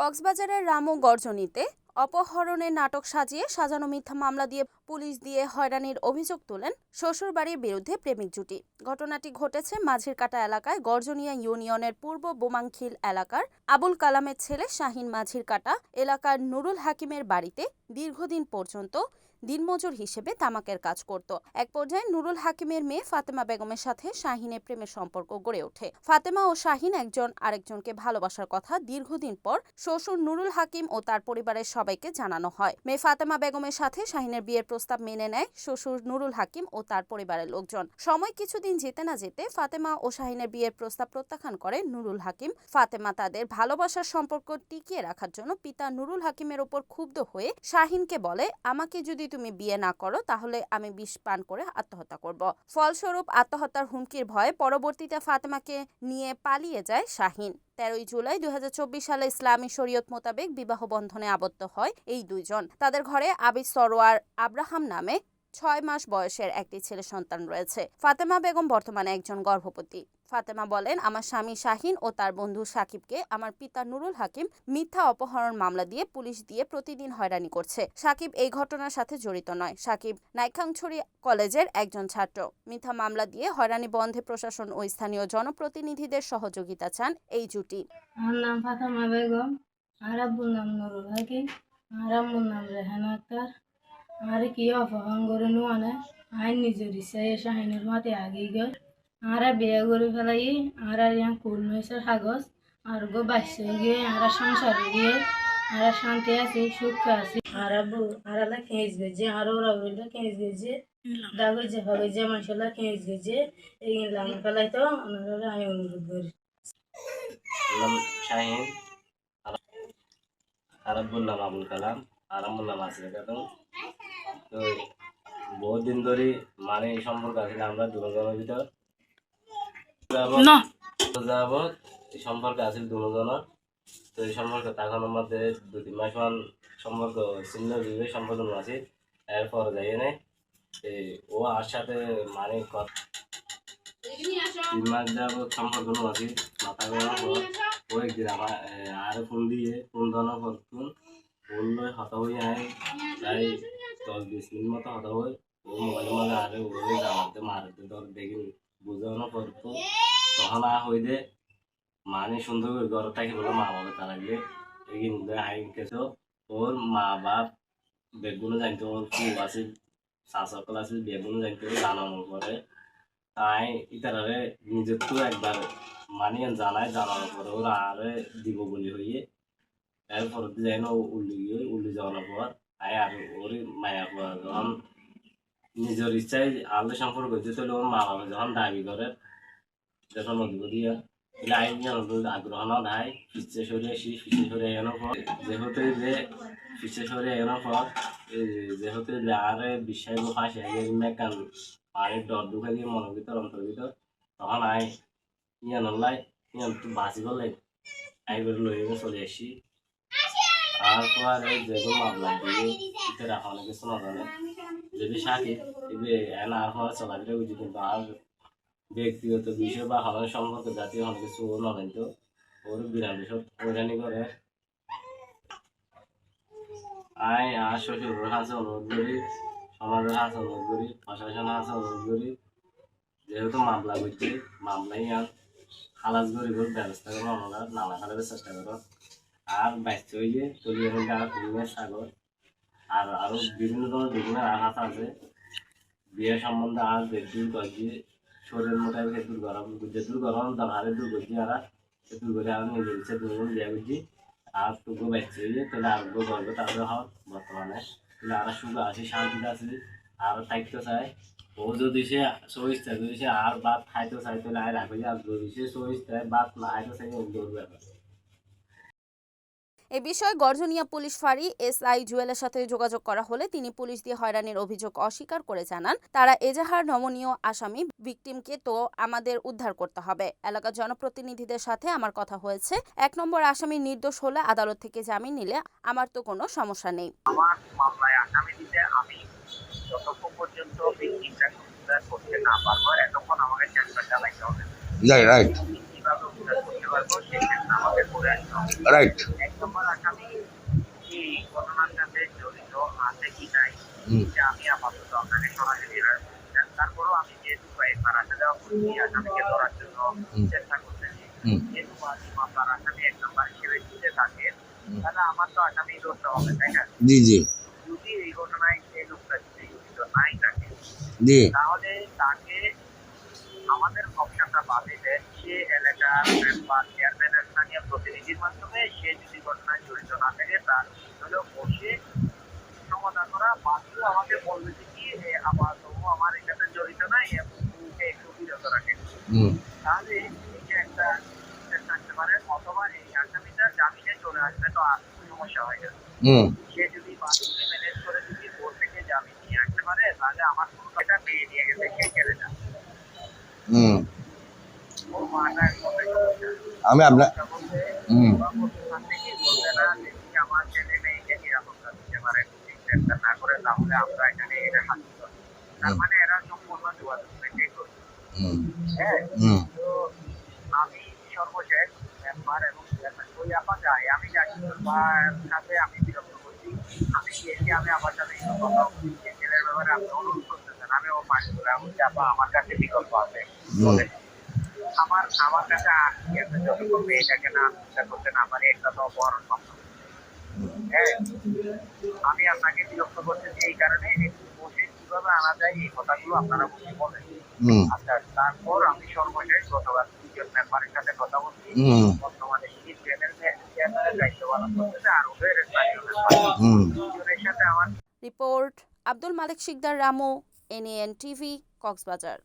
কক্সবাজারের রামু গর্জনীতে অপহরণের নাটক সাজিয়ে সাজানো মিথ্যা মামলা দিয়ে পুলিশ দিয়ে হয়রানির অভিযোগ তোলেন শ্বশুরবাড়ির বিরুদ্ধে প্রেমিক জুটি। ঘটনাটি ঘটেছে মাঝিরকাটা এলাকায় গর্জনিয়া ইউনিয়নের পূর্ব বোমাংখিল এলাকার আবুল কালামের ছেলে শাহিন মাঝিরকাটা এলাকার নুরুল হাকিমের বাড়িতে দীর্ঘদিন পর্যন্ত দিনমজুর হিসেবে তামাকের কাজ করত। এক পর্যায়ে নুরুল হাকিমের মেয়ে ফাতেমা বেগমের সাথে শাহিনের প্রেমের সম্পর্ক গড়ে ওঠে। ফাতেমা ও শাহিন একজন আরেকজনকে ভালোবাসার কথা দীর্ঘদিন পর শ্বশুর নুরুল হাকিম ও তার পরিবারের সবাইকে জানানো হয়। মেয়ে ফাতেমা বেগমের সাথে শাহিনের বিয়ের প্রস্তাব মেনে নেয় শ্বশুর নুরুল হাকিম ও তার পরিবারের লোকজন। সময় কিছুদিন যেতে না যেতে ফাতেমা ও শাহিনের বিয়ের প্রস্তাব প্রত্যাখ্যান করে নুরুল হাকিম। ফাতেমা তাদের ভালোবাসার সম্পর্ক টিকিয়ে রাখার জন্য পিতা নুরুল হাকিমের ওপর ক্ষুব্ধ হয়ে শাহিনকে বলে, আমাকে যদি তুমি বিয়ে না করো, তাহলে আমি বিষ পান করে আত্মহত্যা করব। ফলস্বরূপ আত্মহত্যার হুমকির ভয়ে পরবর্তীতে ফাতেমাকে নিয়ে পালিয়ে যায় শাহিন। তেরোই জুলাই দুই হাজার চব্বিশ সালে ইসলামী শরীয়ত মোতাবেক বিবাহ বন্ধনে আবদ্ধ হয় এই দুইজন। তাদের ঘরে আবিদ সরোয়ার আব্রাহাম নামে ছয় মাস বয়সের একটি ছেলে সন্তান রয়েছে। ফাতেমা বেগম বর্তমানে একজন গর্ভবতী। ফাতেমা বলেন, আমার স্বামী শাহিন ও তার বন্ধু সাকিবকে আমার পিতা নুরুল হাকিম মিথ্যা অপহরণ মামলা দিয়ে পুলিশ দিয়ে প্রতিদিন হয়রানি করছে। সাকিব এই ঘটনার সাথে জড়িত নয়। সাকিব নাইখাংছড়ি কলেজের একজন ছাত্র। মিথ্যা মামলা দিয়ে হয়রানি বন্ধে প্রশাসন ও স্থানীয় জনপ্রতিনিধিদের সহযোগিতা চান এই জুটি। আমার নাম ফাতেমা বেগম। আর নাম নুরুল হাকিম। আর নাম রেহানা আক্তার। আর কি অপহরণ করে নুয়ানে আইন নিজের ইচ্ছায় শাহিনের মাতে আগে গেল আর বিয়ে করে ফেলাই আর ইয়ান কুল নইসের কাগজ আর গো বাইসে গিয়ে আর সংসার গিয়ে আর শান্তি আছে সুখ আছে আর আব্বু আর খেঁচ গেছে আর ওরা বলল খেঁচ গেছে দাগো যে হবে যে মানুষেরা খেঁচ গেছে এই লাগাই ফেলাই তো ওনারা আমি অনুরোধ করি আরব্বুর নাম আবুল কালাম আর নাম আসিফ খাতুন তো বহুত দিন ধরে মানে এই সম্পর্ক আছে আমরা দুজনের ভিতর যাবৎ এই সম্পর্ক আছে দুজনের। তো এই সম্পর্ক তখন আমাদের দু তিন মাস মান সম্পর্ক ছিন্ন বিবে সম্পর্ক আছে। এরপর যাই নাই ও আর সাথে মানে তিন মাস যাবৎ সম্পর্ক আছে। মাথা গরম পর ও একদিন আমার আর ফোন দিয়ে ফোন ধরানোর পর ফোন ফোন হতা হয়ে আয় তাই দশ বিশ মিনিট মতো হতা হয়ে ও মোবাইলের মধ্যে আরে ওরে জামাতে মারতে ধর দেখি বুঝানোর পর তো। তখন আর হই দে মানে সুন্দর করে ঘর থাকি বলে মা বাবা, তার আগে এগিয়ে আই গেছে ওর মা বাপ বেগুনো জানতো, ওর খুব আছে শাসকল আছে বেগুনো জানতো, জানানোর পরে তাই ইতারারে নিজের তো একবার মানিয়ে জানায়, জানানোর পরে ওরা আরে দিব বলি হইয়ে। এরপর যাই না উল্লি গিয়ে, উল্লি যাওয়ার পর আর ওর মায়া যখন নিজের ইচ্ছায় আলাদা সম্পর্ক হচ্ছে তাহলে ওর মা বাবা যখন দাবি করে, যখন দিয়া তাহলে আই আগ্রহ না ধাই পিছিয়ে সরে যেহেতু যে পিছিয়ে সরে এগানোর পর যেহেতু আরে বিশ্বাস ফাঁসে মেকান আর ডর ঢুকে দিয়ে মনের ভিতর অন্তর ভিতর, তখন আই ইয়ান বলে আই করে লই চলে আসি। আর যেগুলো মামলা দিয়ে রাখা অনেক কিছু যদি সাথে এবে আর হওয়ার চলাফেরা বুঝি, কিন্তু আর ব্যক্তিগত বিষয় বা হওয়ার সম্পর্কে জাতীয় অনেক কিছু ও জানতো ওর বিরাম বিষয় হয়রানি করে। আই আর শ্বশুর হাসে অনুরোধ করি সমাজের হাসে অনুরোধ করি প্রশাসন হাসে অনুরোধ করি যেহেতু মামলা করছে মামলাই আন খালাস গরিবের ব্যবস্থা করো, আমরা নালা খালার চেষ্টা করো। আর বাচ্চা হয়ে যে তৈরি যারা কুমির সাগর আর আরও বিভিন্ন ধরনের বিভিন্ন আঘাত আছে। বিয়ে সম্বন্ধে আর বেদুর করছি শরীরের মোটামুটি সেতুর গরম যেতুর গরম দরকারে দূর করছি আর সেতুর করে আর নিজের ইচ্ছে দুজন বিয়ে করছি আর টুকু বাচ্চা হয়ে যে তাহলে আর গর্ব তাহলে হওয়ার বর্তমানে। তাহলে আর সুখ আছে, শান্তিতে আছে। আর থাকতে চায়। ও যদি সে সহিষ্ঠা যদি সে আর ভাত খাইতে চাই তাহলে আর রাখবে আর যদি সে সহিষ্ঠায় ভাত না খাইতে চাই দৌড় ব্যাপার। এ বিষয়ে গর্জনিয়া পুলিশ ফাঁড়ি এসআই জুয়েলের সাথে যোগাযোগ করা হলে তিনি পুলিশ দিয়ে হয়রানির অভিযোগ অস্বীকার করে জানান। তারা এজাহার নমনীয় আসামি ভিকটিমকে তো আমাদের উদ্ধার করতে হবে। এলাকার জনপ্রতিনিধিদের সাথে আমার কথা হয়েছে। এক নম্বর আসামি নির্দোষ হলে আদালত থেকে জামিন নিলে আমার তো কোনো সমস্যা নেই। আমার মামলায় আসামি দিতে আমি যতক্ষণ পর্যন্ত করতে না পারব এতক্ষণ আমাকে চেষ্টা চালাইতে হবে। রাইট রাইট কীভাবে উদ্ধার করতে পারব সেই ক্ষেত্রে করে আসতে হবে। রাইট এক নম্বর আসামি এই ঘটনার সাথে জড়িত আছে কি নাই এটা আমি আপাতত আপনাকে সরাসরি আর- আমি যেহেতু কয়েকবার আসা যাওয়া করছি আসামিকে ধরার জন্য চেষ্টা করতেছি। যেহেতু মামলার আসামি এক নম্বর হিসেবে থাকে তাহলে আমার তো আসামি ধরতে হবে তাই না? জি জি। যদি এই ঘটনায় সেই লোকটা যদি নাই থাকে জি। তাহলে তাকে আমাদের অপশনটা পাবে যে সে এলাকার মেম্বার চেয়ারম্যানের স্থানীয় প্রতিনিধির মাধ্যমে সে যদি ঘটনায় জড়িত না থাকে তার হলো বসে সমাধান করা বাকি আমাকে বলবে যে কি আমার তবু আমার এটাতে জড়িত নাই এবং তুমি একটু বিরত রাখে। তাহলে এটা একটা থাকতে পারে অথবা এই আসামিটা জামিনে চলে আসবে তো আর সমস্যা হয়ে গেছে সে যদি বাকিকে ম্যানেজ করে যদি কোর্ট থেকে জামিন নিয়ে আসতে পারে তাহলে আমার কোনো এটা পেয়ে নিয়ে গেছে সেই ছেলেটা। হুম। আমি আপনার হুম। আমি সর্বশেষ মেম্বার এবং ওই আপা যাই আমি তার সাথে আমি বিরক্ত করছি আমি গিয়েছি আমি আমার সাথে ব্যাপারে আপনি অনুরোধ করতেছেন আমি ও পানি করে আমি আপা আমার কাছে বিকল্প আছে। আমার আমার কাছে আর কি আছে? যতক্ষণ মেয়েটাকে না চিন্তা করতে না পারি একটা তো অপহরণ সম্ভব হ্যাঁ আমি আপনাকে বিরক্ত করতেছি এই কারণে বসে কীভাবে আনা যায় এই কথাগুলো আপনারা বসে বলেন। আচ্ছা তারপর আমি সর্বশেষ গতকাল দুজন মেম্বারের সাথে কথা বলছি। বর্তমানে দায়িত্ব পালন করতেছে আর ওদের স্থানীয় সাথে আমার report Abdul Malik Sikdar Ramu. N N TV Cox's Bazar.